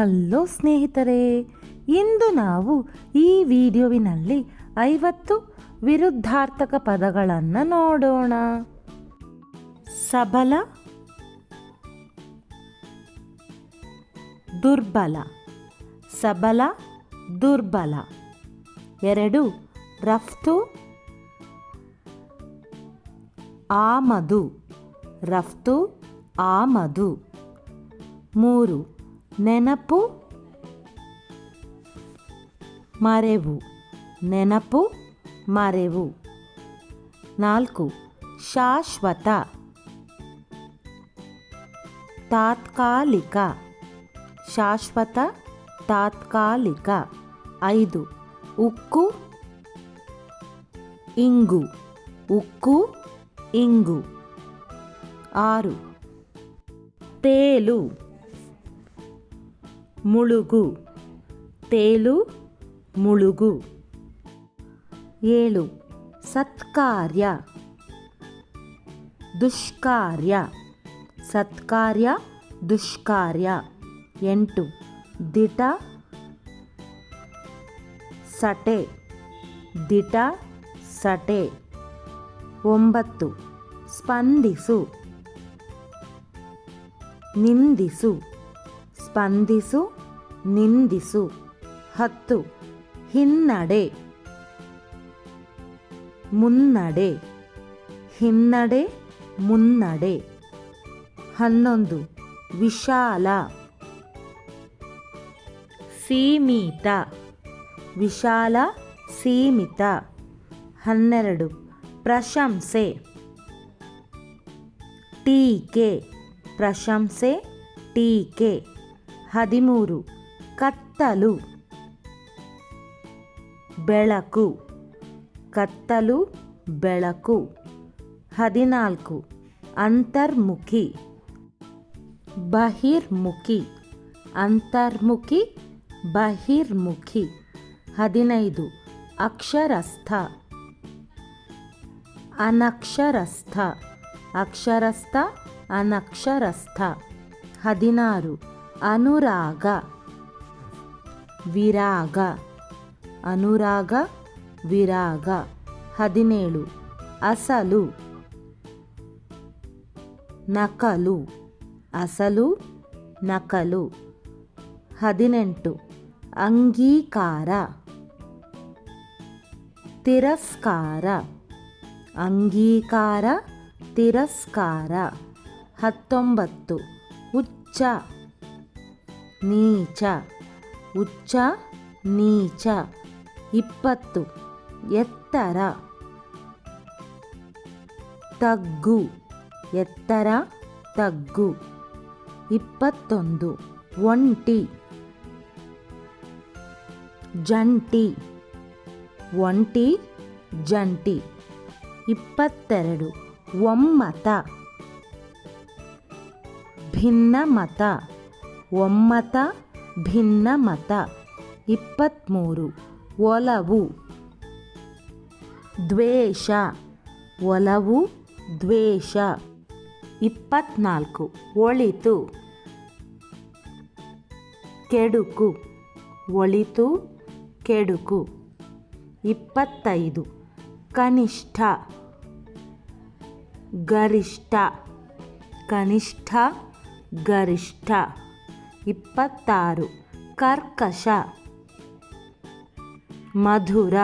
Hello ಸ್ನೇಹಿತರೆ, ಇಂದು ನಾವು ಈ ವಿಡಿಯೋವಿನಲ್ಲಿ ಐವತ್ತು ವಿರುದ್ಧಾರ್ಥಕ ಪದಗಳನ್ನು ನೋಡೋಣ. ಸಬಲ, ದುರ್ಬಲ ಸಬಲ, ದುರ್ಬಲ. ಎರಡು, ರಫ್ತು, ಆಮದು ರಫ್ತು, ಆಮದು. ಮೂರು ನೆನಪು ಮರೆವು ನೆನಪು ಮರೆವು ನಾಲ್ಕು ಶಾಶ್ವತ ತಾತ್ಕಾಲಿಕ ಶಾಶ್ವತ ತಾತ್ಕಾಲಿಕ ಐದು ಉಕ್ಕು ಇಂಗು ಉಕ್ಕು ಇಂಗು ಆರು ತೇಲು ಮುಳುಗು. ತೇಲು, ಮುಳುಗು. ಏಳು. ಸತ್ಕಾರ್ಯ. ದುಷ್ಕಾರ್ಯ. ಸತ್ಕಾರ್ಯ, ದುಷ್ಕಾರ್ಯ. ಎಂಟು. ದಿಟ, ಸಟೆ. ದಿಟ, ಸಟೆ. ಒಂಬತ್ತು. ಸ್ಪಂದಿಸು. ನಿಂದಿಸು. ಸ್ಪಂದಿಸು, ನಿಂದಿಸು, ಹತ್ತು, ಹಿನ್ನಡೆ, ಮುನ್ನಡೆ ಹಿನ್ನಡೆ, ಮುನ್ನಡೆ, ಹನ್ನೊಂದು, ವಿಶಾಲ, ಸೀಮಿತ ವಿಶಾಲ, ಸೀಮಿತ, ಹನ್ನೆರಡು, ಪ್ರಶಂಸೆ, ಟೀಕೆ ಪ್ರಶಂಸೆ, ಟೀಕೆ. ಹದಿಮೂರು. ಕತ್ತಲು. ಬೆಳಕು. ಕತ್ತಲು, ಬೆಳಕು. ಹದಿನಾಲ್ಕು. ಅಂತರ್ಮುಖಿ. ಬಹಿರ್ಮುಖಿ. ಅಂತರ್ಮುಖಿ, ಬಹಿರ್ಮುಖಿ. ಹದಿನೈದು. ಅಕ್ಷರಸ್ಥ. ಅನಕ್ಷರಸ್ಥ. ಅಕ್ಷರಸ್ಥ, ಅನಕ್ಷರಸ್ಥ. ಹದಿನಾರು. ಅನುರಾಗ. ವಿರಾಗ. ಅನುರಾಗ, ವಿರಾಗ. ಹದಿನೇಳು. ಅಸಲು. ನಕಲು. ಅಸಲು, ನಕಲು. ಹದಿನೆಂಟು. ಅಂಗೀಕಾರ. ತಿರಸ್ಕಾರ. ಅಂಗೀಕಾರ, ತಿರಸ್ಕಾರ. ಹತ್ತೊಂಬತ್ತು. ಉಚ್ಚ ನೀಚ ಉಚ್ಚ ನೀಚ. ಇಪ್ಪತ್ತು. ಎತ್ತರ. ತಗ್ಗು. ಎತ್ತರ, ತಗ್ಗು. ಇಪ್ಪತ್ತೊಂದು. ಒಂಟಿ. ಜಂಟಿ. ಒಂಟಿ, ಜಂಟಿ. ಇಪ್ಪತ್ತೆರಡು. ಒಮ್ಮತ. ಭಿನ್ನಮತ. ಒಮ್ಮತ ಭಿನ್ನಮತ ಇಪ್ಪತ್ತ್ಮೂರು ಒಲವು. ದ್ವೇಷ ಒಲವು, ದ್ವೇಷ. ಇಪ್ಪತ್ನಾಲ್ಕು, ಒಳಿತು. ಕೆಡುಕು ಒಳಿತು, ಕೆಡುಕು. ಇಪ್ಪತ್ತೈದು, ಕನಿಷ್ಠ. ಗರಿಷ್ಠ ಕನಿಷ್ಠ, ಗರಿಷ್ಠ. ಇಪ್ಪತ್ತಾರು. ಕರ್ಕಶ. ಮಧುರ.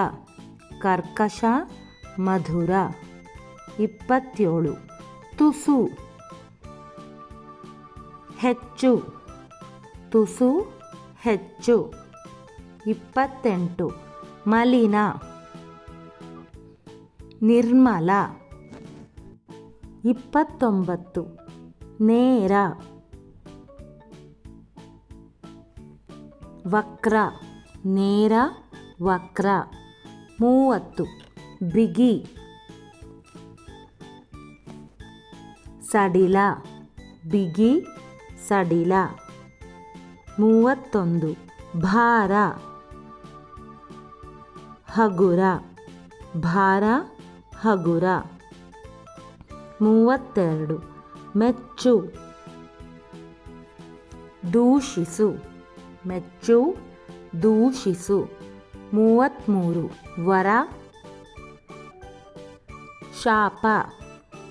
ಕರ್ಕಶ, ಮಧುರ. ಇಪ್ಪತ್ತೇಳು. ತುಸು. ಹೆಚ್ಚು. ತುಸು, ಹೆಚ್ಚು. ಇಪ್ಪತ್ತೆಂಟು. ಮಲಿನ. ನಿರ್ಮಲ. ಇಪ್ಪತ್ತೊಂಬತ್ತು. ನೇರ. ವಕ್ರ, ನೇರ ವಕ್ರ. ಮೂವತ್ತು, ಬಿಗಿ. ಸಡಿಲ ಬಿಗಿ, ಸಡಿಲ. ಮೂವತ್ತೊಂದು, ಭಾರ. ಹಗುರ ಭಾರ, ಹಗುರ. ಮೂವತ್ತೆರಡು, ಮೆಚ್ಚು. ದೂಷಿಸು. ಮೆಚ್ಚು ದೂಷಿಸು. ಮೂವತ್ತ್ಮೂರು ವರ. ಶಾಪ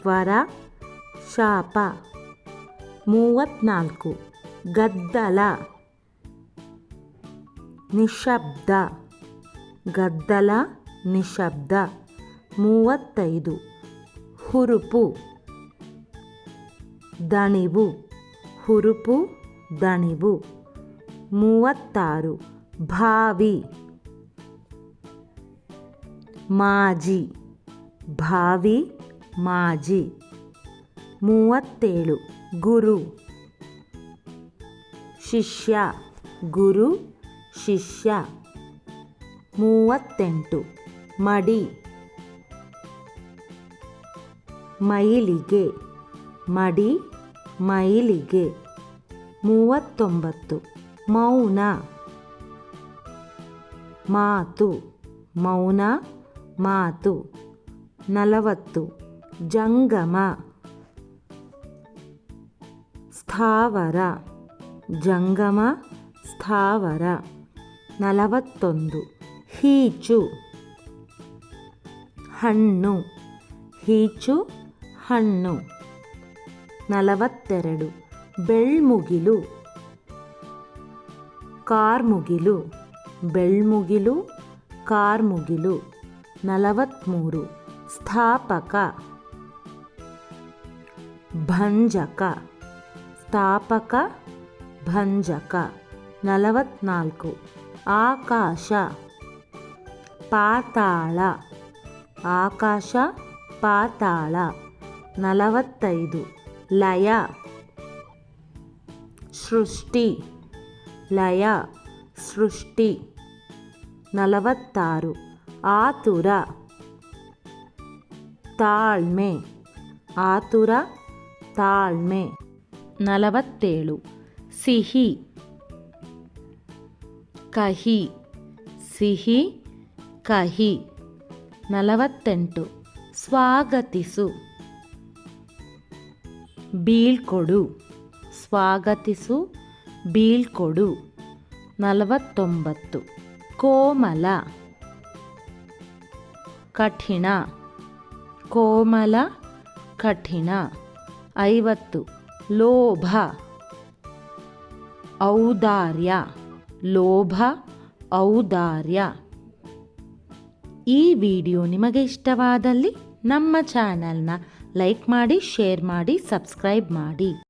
ವರ. ಶಾಪ. ಮೂವತ್ತ್ನಾಲ್ಕು ಗದ್ದಲ. ನಿಶಬ್ದ ಗದ್ದಲ, ನಿಶಬ್ದ. ಮೂವತ್ತೈದು, ಹುರುಪು. ದಣಿವು ಹುರುಪು, ದಣಿವು. ಮೂವತ್ತಾರು. ಭಾವಿ. ಮಾಜಿ. ಭಾವಿ, ಮಾಜಿ. ಮೂವತ್ತೇಳು. ಗುರು. ಶಿಷ್ಯ. ಗುರು, ಶಿಷ್ಯ. ಮೂವತ್ತೆಂಟು. ಮಡಿ. ಮೈಲಿಗೆ. ಮಡಿ, ಮೈಲಿಗೆ. ಮೂವತ್ತೊಂಬತ್ತು. ಮೌನ. ಮಾತು. ಮೌನ, ಮಾತು. ನಲವತ್ತು. ಜಂಗಮ. ಸ್ಥಾವರ. ಜಂಗಮ, ಸ್ಥಾವರ. ನಲವತ್ತೊಂದು. ಹೀಚು. ಹಣ್ಣು. ಹೀಚು, ಹಣ್ಣು. ನಲವತ್ತೆರಡು. ಬೆಳ್ಮುಗಿಲು. ಕಾರ್ಮುಗಿಲು ಬೆಳ್ಮುಗಿಲು ಕಾರ್ಮುಗಿಲು ನಲವತ್ತ್ಮೂರು ಸ್ಥಾಪಕ, ಭಂಜಕ ಸ್ಥಾಪಕ, ಭಂಜಕ, ನಲವತ್ನಾಲ್ಕು, ಆಕಾಶ, ಪಾತಾಳ ಆಕಾಶ, ಪಾತಾಳ, ನಲವತ್ತೈದು, ಲಯ, ಸೃಷ್ಟಿ. ಲಯ, ಸೃಷ್ಟಿ. ನಲವತ್ತಾರು. ಆತುರ. ತಾಳ್ಮೆ. ಆತುರ, ತಾಳ್ಮೆ. ನಲವತ್ತೇಳು. ಸಿಹಿ. ಕಹಿ. ಸಿಹಿ, ಕಹಿ. ನಲವತ್ತೆಂಟು. ಸ್ವಾಗತಿಸು. ಬೀಳ್ಕೊಡು. ಸ್ವಾಗತಿಸು. ಬೀಳ್ಕೊಡು. ನಲವತ್ತೊಂಬತ್ತು. ಕೋಮಲ. ಕಠಿಣ. ಕೋಮಲ, ಕಠಿಣ. ಐವತ್ತು. ಲೋಭ. ಔದಾರ್ಯ. ಲೋಭ, ಔದಾರ್ಯ. ಈ ವಿಡಿಯೋ ನಿಮಗೆ ಇಷ್ಟವಾದಲ್ಲಿ ನಮ್ಮ ಚಾನಲ್ನ ಲೈಕ್ ಮಾಡಿ, ಶೇರ್ ಮಾಡಿ, ಸಬ್ಸ್ಕ್ರೈಬ್ ಮಾಡಿ.